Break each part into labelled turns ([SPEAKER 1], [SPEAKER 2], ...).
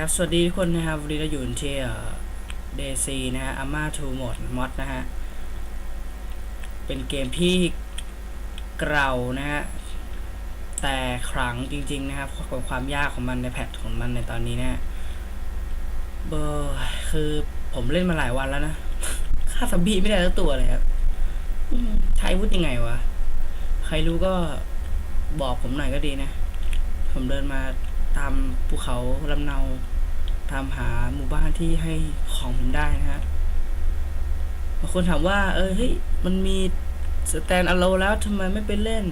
[SPEAKER 1] ครับ สวัสดีทุกคนนะครับ วันนี้เราอยู่ที่เดซีนะฮะอาม่าทูหมดมอดนะฮะ เป็นเกมที่เก่านะฮะ แต่ครั้งจริง ๆ นะครับกับความยากของมันในแพทของมันในตอนนี้นะเบอร์คือผมเล่นมาหลายวันแล้วนะฆ่าซัมบีไม่ได้ทั้งตัวเลยครับใช้วุธยังไงวะ ใครรู้ก็บอกผมหน่อยก็ดีนะ ผมเดินมา ตามภูเขาลำเนา ตามหาหมู่บ้านที่ให้ของผมได้นะฮะบางคนถามว่า เออเฮ้ยมันมีสแตนอะโลแล้วทำไมไม่ไปเล่น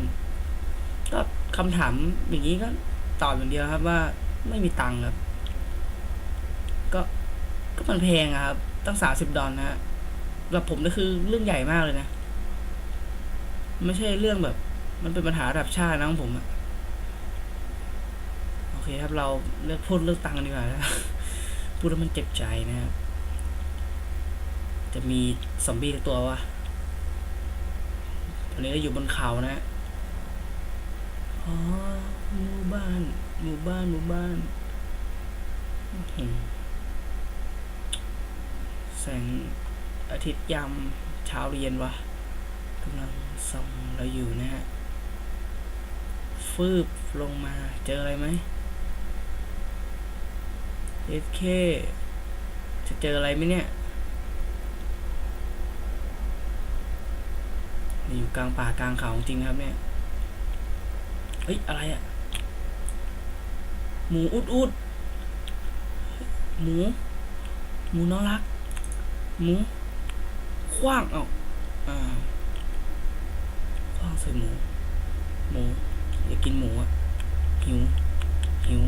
[SPEAKER 1] ก็คำถามอย่างนี้ก็ตอบอย่างเดียวครับว่าไม่มีตังค์ครับ ก็ก็มันแพงอะครับ ตั้งสามสิบดอลนะฮะสำหรับผมนี่คือเรื่องใหญ่มากเลยนะ ไม่ใช่เรื่องแบบ มันเป็นปัญหาระดับชาตินะของผมอะ เคครับเราเลือกพูดเลือกตังค์ดีกว่านะพูดแล้วมันเจ็บใจนะครับ จะมีซอมบี้ตัววะตอนนี้เราอยู่บนเขานะอ๋อหมู่บ้านหมู่บ้านหมู่บ้านอื้อหือแสงอาทิตย์ยามเช้าเรียนวะกำลังส่องเราอยู่นะฮะฟืบลงมาเจออะไรไหม เอฟเคจะเจออะไรไหมเนี่ยนี่อยู่กลางป่ากลางเขาจริงนะครับเนี่ย เฮ้ย อะไรอะหมูอุดอุดหมู หมูน้องรัก หมูคว้างเอาอ่าคว้างใส่หมู หมูอยากกินหมูอะหิว หิว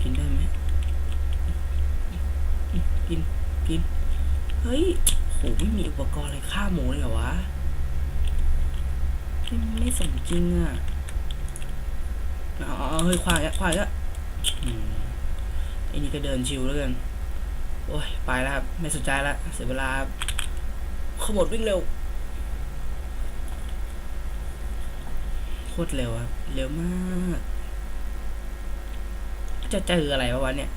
[SPEAKER 1] กินได้ไหมินกินเฮ้ยโหไม่มีอุปกรณ์อะไรฆ่าหมูเลยเหรอวะไม่ไม่สมจริงอะเอ๋อเฮ้ยควายอะควายอะอืมไอ้นี่ก็เดินชิวแล้วกัน โอ้ย ไปแล้วครับ ไม่สนใจละเสียเวลาขบวดวิ่งเร็ว โคตรเร็วครับ เร็วมาก จะเจออะไรวะวันเนี่ย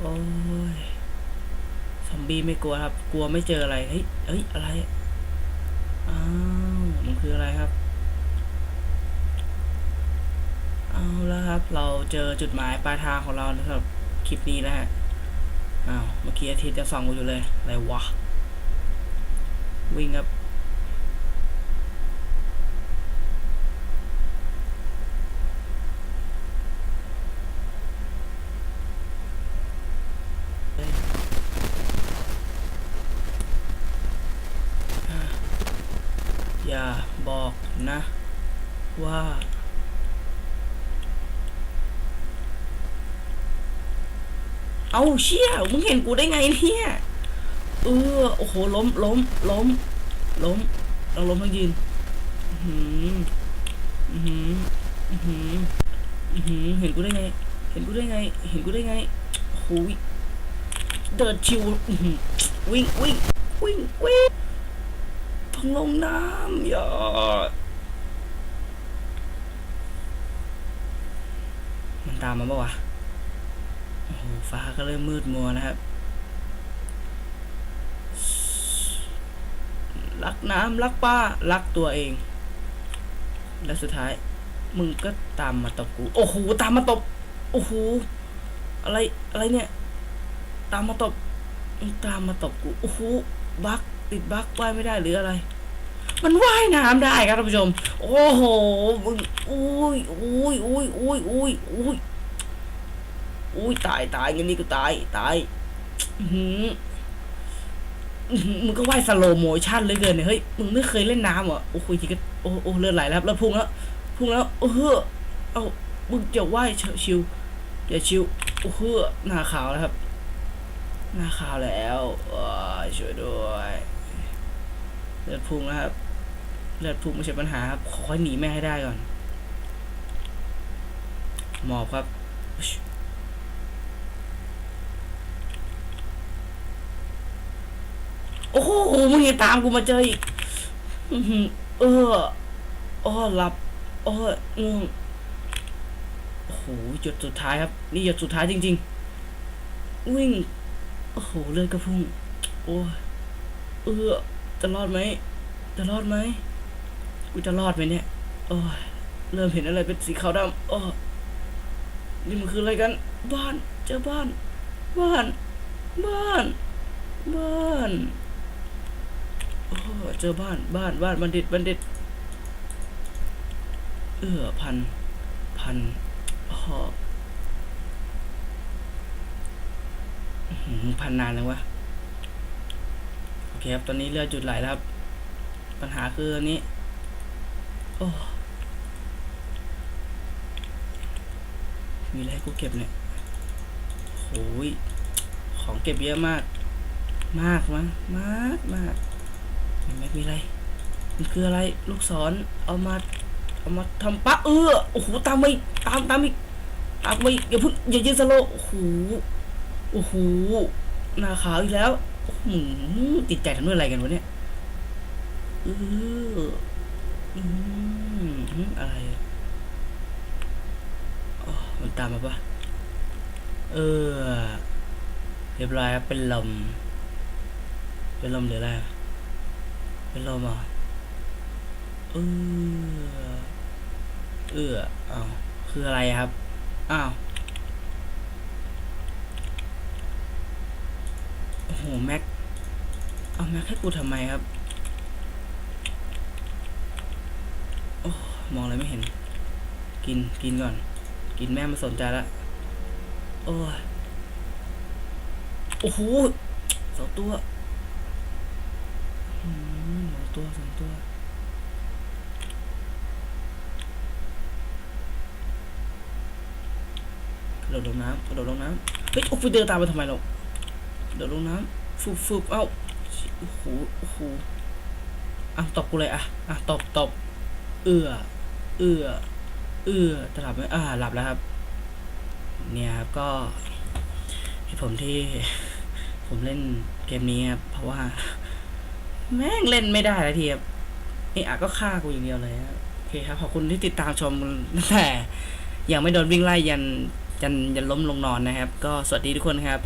[SPEAKER 1] โอ้ยซอมบี้ไม่กลัวครับ กลัวไม่เจออะไร เฮ้ย เฮ้ย อะไร อ้าว มันคืออะไรครับ เอาแล้วครับ เราเจอจุดหมายปลายทางของเราสำหรับคลิปนี้แล้วฮะ อ้าว เมื่อกี้อาทิตย์จะส่องกูอยู่เลย อะไรวะ วิ่งครับ อย่าบอกนะ ว่า เอาเชี่ยมึงเห็นกูได้ไงเนี่ยเออโอ้โหล้มล้มล้ม ล้มเราล้มทั้งยืนอือหืมอือหืมอือหืมอือหือเห็นกูได้ไง เห็นกูได้ไง เห็นกูได้ไงโอ้โหเดินชิววิ่งวิ่งวิ่งวิ่งต้องลงน้ำอย่ามันตามมาปะวะ ฟ้าก็เริ่มมืดมัวนะครับ รักน้ำรักป้า รักตัวเอง และสุดท้าย มึงก็ตามมาตบกู โอ้โห ตามมาตบ โอ้โห อะไร อะไรเนี่ย ตามมาตบมึงตามมาตบกู โอ้โห บักติดบักว่ายไม่ได้หรืออะไร มันว่ายน้ำได้ครับท่านผู้ชม โอ้โห มึง อุ้ยอุ้ยอุ้ยอุ้ยอุ้ยอุ้ย อุ้ยตายตายงั้นนี่ก็ตายตายหือมึงก็ว่ายสโลโมชั่นเลยเกินเนี่ยเฮ้ยมึงไม่เคยเล่นน้ำเหรอโอ้โหทีก็โอ้โอ้เลือดไหลแล้วแล้วพุ่งแล้วพุ่งแล้วโอ้โหเอามึงจะว่ายชิวอย่าชิวโอ้โหหน้าขาวแล้วครับ หน้าขาวแล้วว้ช่วยด้วยเลือดพุ่งนะครับเลือดพุ่งไม่ใช่ปัญหาครับขอให้หนีแม่ให้ได้ก่อนหมอบครับ โอ้โหมึงยังตามกูมาเจออีกเอออ้อหลับอ้อง่วงจุดสุดท้ายครับ นี่หยดสุดท้ายจริง ๆ วิ่ง โอ้โหเลือดกระพุ่ง โอ้เออจะรอดไหมจะรอดไหมกูจะรอดไหมเนี่ยโอ้ยเริ่มเห็นอะไรเป็นสีขาวดำโอ้นี่มันคืออะไรกัน บ้าน เจอบ้าน บ้าน บ้าน บ้าน เจอบ้านบ้านบ้านบัณฑิตบัณฑิตเอื้อพันพันหอพันนานเลยวะโอเคครับ ตอนนี้เลือดจุดไหลแล้วครับ ปัญหาคืออันนี้ โอ้ มีอะไรให้กูเก็บเนี่ยโหยของเก็บเยอะมาก มากมั้งมากมาก มีไหมมีอะไร มันคืออะไร ลูกศร เอามา เอามาทำปะเออ โอ้โห ตามไปตามตามอีก ตามไปอีกอย่าเพิ่งอย่ายืนสโลโอ้โห โอ้โห หน้าขาวอีกแล้วโอ้โหติดใจทำด้วยอะไรกันวะเนี่ยเอออืมอะไรอ๋อมันตามมาปะเออ เรียบร้อยครับเป็นลมเป็นลมหรืออะไร เป็นลมอะเออเอออ้าวคืออะไรครับอ้าวโอ้โหแม็กเอาแม็กให้กูทำไมครับโอ้มองอะไรไม่เห็น กินกินก่อน กินแม่ไมาสนใจละโอ้โอ้โหสองตัวอืม สองตัวสองตัวกระโดดลงน้ำกระโดดลงน้ำเฮ้ยโอ้โหเดินตามไปทำไมเรากระโดดลงน้ำฟุบฟุบเอ้าโอ้โหโอ้โหอะตบกูเลยอะอะตบตบเอื้อเอื้อเอื้อจะหลับไหมอ่าหลับแล้วครับ เนี่ยครับก็เหตุผลที่ผมเล่นเกมนี้ครับเพราะว่า แม่งเล่นไม่ได้ละทีครับไอ้อาก็ฆ่ากูอย่างเดียวเลยครับโอเคครับขอบคุณที่ติดตามชมตั้งแต่ยังไม่โดนวิ่งไล่ยันยันยันล้มลงนอนนะครับ ก็สวัสดีทุกคนครับ